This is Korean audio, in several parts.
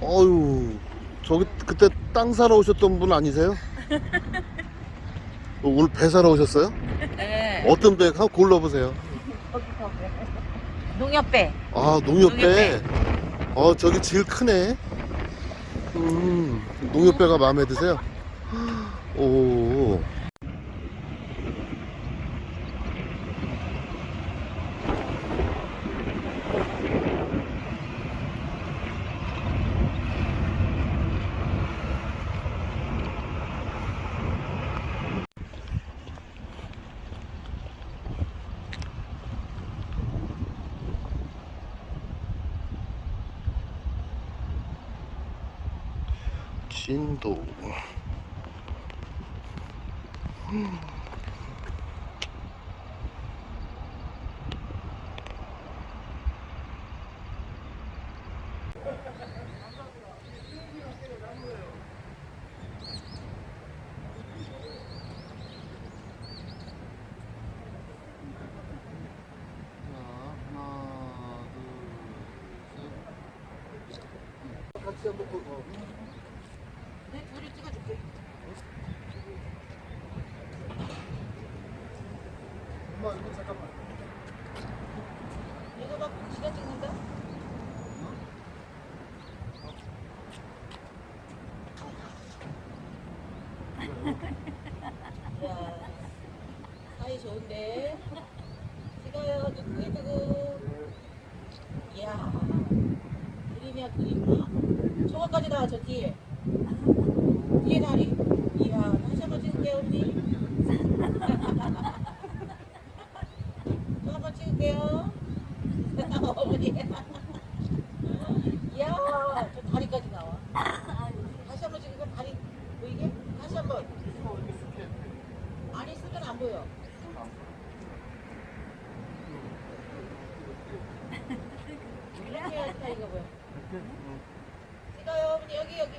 어유 저기 그때 땅 사러 오셨던 분 아니세요? 어, 오늘 배 사러 오셨어요? 네. 어떤 배? 한번 골라보세요. 농협배. 아 농협배. 농협배. 어 저기 제일 크네. 음 농협배가 마음에 드세요? 오. 진도. 하나, 둘, 셋. 같이 한번 보- 어. 네, 둘이 찍어줄게. 엄마 이거 잠깐만. 이거 봐, 지가 찍는다. 야, 사이 좋은데. 찍어요, 눈 뜨고. 이야, 그림이야, 그림. 저거까지 나와, 저 뒤에. 뒤에 다리. 이야, 찍을게요, 언니. 또 한번 찍을게요. 어머니. 이야, 저 다리까지 나와. 다시 한번 찍으니까 다리 보이게? 다시 한 번. 아니, 쓰면 안 보여. 이렇게 해야 이거 보여. 찍어요, 어머니. 여기, 여기.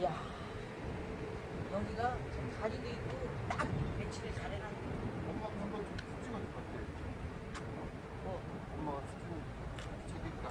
이야, 여기가 참 다리도 있고 딱 배치를 잘해놨네. 엄마 한번 찍어줄 것 같아. 뭐, 엄마가 찍고 찍으니까.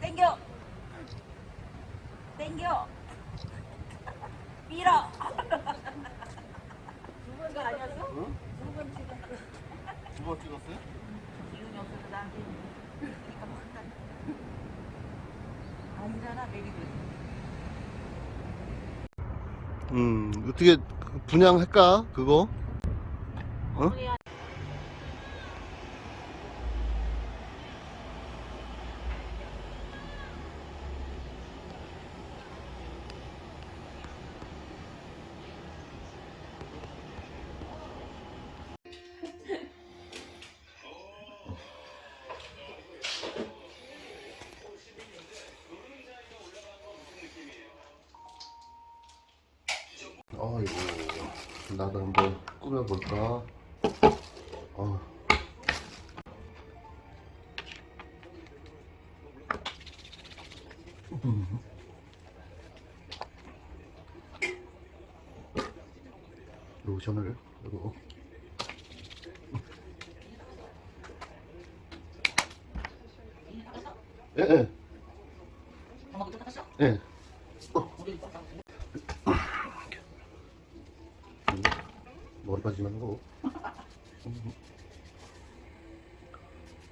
땡겨. 땡겨. 땡겨. 밀어. 두 번도 아니었어? 응? 두번 찍었어. 두번 찍었어요? 기운이 없어서 나한테 그러니까 막 한다. 아니잖아, 있어. 음, 어떻게 분양할까? 그거? 어? 아이고, 나도 한번 꾸며볼까? 어. 음. 로션을 이거 예, 예? 예. 우리 또 닦았어. 머리 빠지면 거.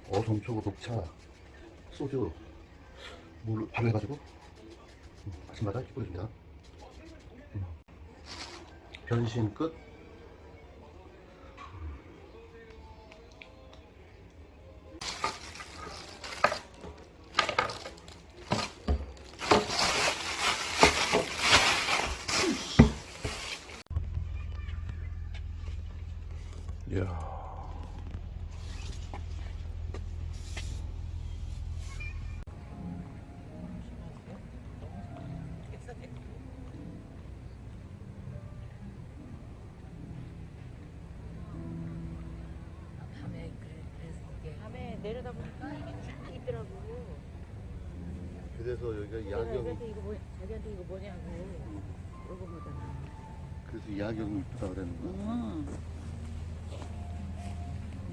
어성초고 녹차, 소주, 물 발효해가지고 음, 아침마다 뿌려줍니다. 음. 변신 끝. 내려다 보니까 이게 쫙 있더라고. 그래서 여기가 내가 야경, 애한테 이거 뭐 자기한테 이거 뭐냐고 물어보잖아. 그래서 야경이 이쁘다 그러는 거야. 음.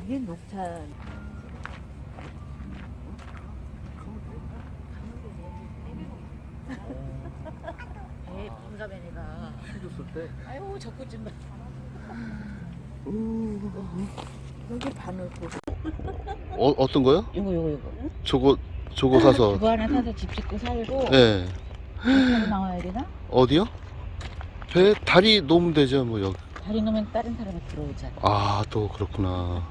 이게 녹차. 배 반가면 내가 해줬을 때. 아유 적고 좀 봐. 여기 바늘 고 어, 어떤 거요? 요거 요거 요거 저거, 저거 사서. 그거 하나 사서 집 짓고 살고 예. 네. 나와야 되나? 어디요? 배 다리 놓으면 되죠, 뭐, 여기. 다리 놓으면 다른 사람이 들어오잖아 아, 또 그렇구나.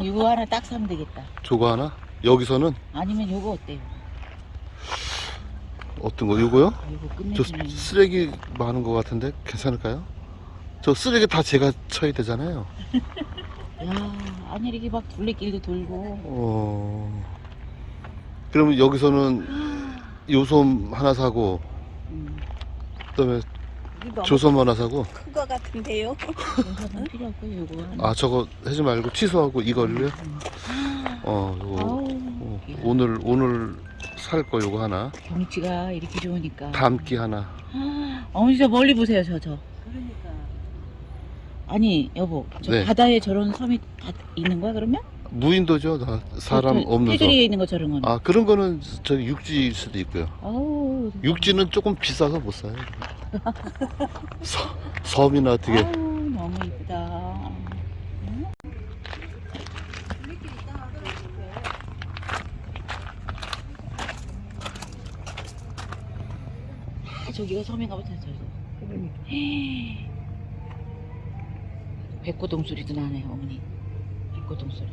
이거 하나 딱 사면 되겠다 저거 하나? 여기서는 아니면 요거 어때요? 어떤 거, 요거요? 아, 요거 저 끝내주네 쓰레기 많은 것 같은데 괜찮을까요? 저 쓰레기 다 제가 쳐야 되잖아요. 야 아니 이렇게 막 둘레길도 돌고 어. 그러면 여기서는 요솜 하나 사고, 음. 그다음에 이거 조솜 하나 사고. 큰거 같은데요? 필요 없고 요거 하나 아 저거 하지 말고 취소하고 이걸로요? 어, 요거 아우 어, 야, 오늘 오늘 살 거 요거 하나, 경치가 이렇게 좋으니까 담기 하나. 아, 어머니 저 멀리 보세요 저 저. 그러니까 아니 여보 저 네. 바다에 저런 섬이 다 있는 거야 그러면? 무인도죠, 다 사람 저, 없는 섬. 떼주리에 있는 거 저런 거는 아 그런 거는 저 육지일 수도 있고요. 아우 육지는 조금 비싸서 못 사요. 서, 섬이나 어떻게 아우 너무 이쁘다 아, 저기가 섬인가 보다 저기가 헤이. 백고동 소리도 나네 어머니 백고동 소리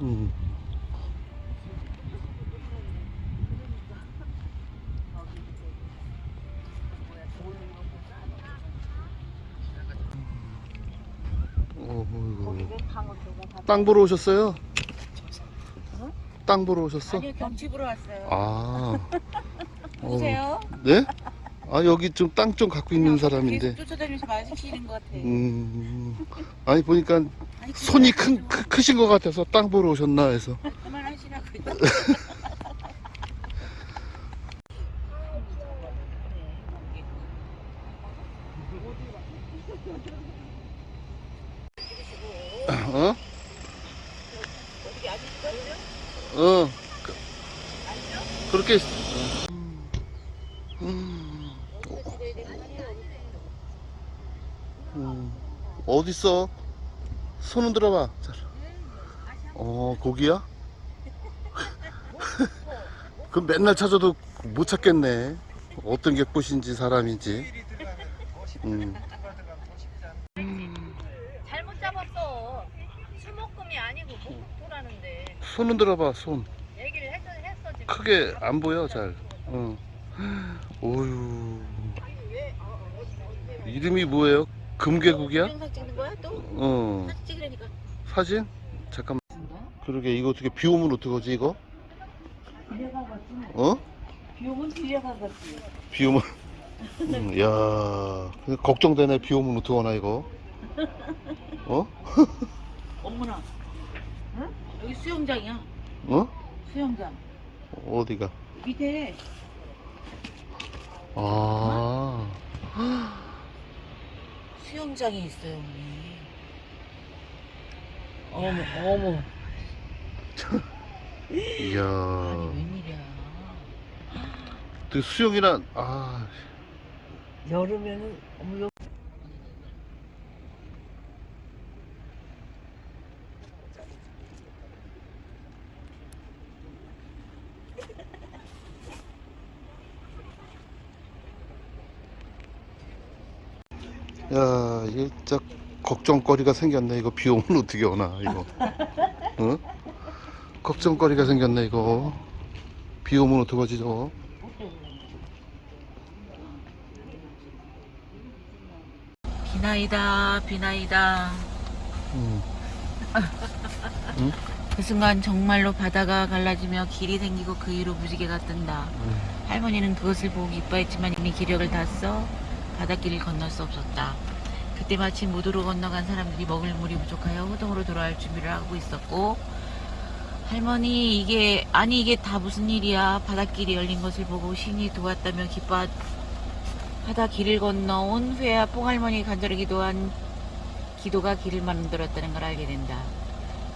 음. 어이구. 땅 보러 오셨어요? 땅 보러 오셨어? 아니요 경치 보러 왔어요 아. 어, 보세요 네? 아 여기 좀 땅 좀 갖고 있는 사람인데. 계속 쫓아다니면서 마시는 것 같아 음. 아니 보니까 아니, 손이 큰 크, 크신 것 같아서 땅 보러 오셨나 해서. 그만하시라고 어? 어. 그, 그렇게. 음. 음. 어디 있어? 손은 들어봐. 자. 어 고기야? 그럼 맨날 찾아도 못 찾겠네. 어떤 게 꽃인지 사람인지. 음. 잘못 잡았어. 수목금이 아니고 목도라는데 손은 들어봐 손. 얘기를 했어 했어 지금. 크게 안 보여 잘. 어. 오유. 이름이 뭐예요? 금계국이야? 영상 찍는 거야 또? 어. 사진 찍으려니까 사진? 잠깐만. 그러게 이거 어떻게 비 오면 어떡하지 이거? 어? 비 오면 빌려가겠지 비 오면. 음, 야, 걱정되네 비 오면 어떡하나 이거? 어? 어머나 응? 여기 수영장이야 어? 수영장 어디가? 밑에 아. 수영장이 있어요 어머니 어머 어머 이야. 아니 웬일이야 그 수영이란 아. 여름에는 어머 여... 야, 이게 진짜 걱정거리가 생겼네. 이거 비 오면 어떻게 오나, 이거. 응? 걱정거리가 생겼네, 이거. 비 오면 어떡하지, 저거. 비나이다 비나이다 음. 그 순간 정말로 바다가 갈라지며 길이 생기고 그 위로 무지개가 뜬다 음. 할머니는 그것을 보고 기뻐했지만 이미 기력을 다 써 바닷길을 건널 수 없었다 그때 마침 무도로 건너간 사람들이 먹을 물이 부족하여 호동으로 돌아갈 준비를 하고 있었고 할머니 이게 아니 이게 다 무슨 일이야 바닷길이 열린 것을 보고 신이 도왔다며 기뻐하다 길을 건너온 회와 뽕할머니 간절히 기도한 기도가 길을 만들었다는 걸 알게 된다.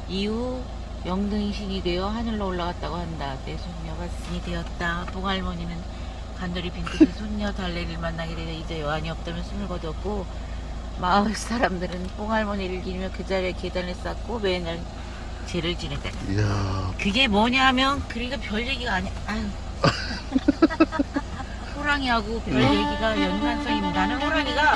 이후 영등이 신이 되어 하늘로 올라갔다고 한다. 내 손녀가 신이 되었다. 뽕할머니는 간절히 빈끝에 손녀 달래를 만나게 되어 이제 여한이 없다면 숨을 거두었고 마을 사람들은 뽕할머니를 기리며 그 자리에 계단을 쌓고 매날 제를 지냈다. 이야, 그게 뭐냐면 그러니까 별 얘기가 아니야. 아유. 호랑이하고 별 얘기가 연관성이 나는 호랑이가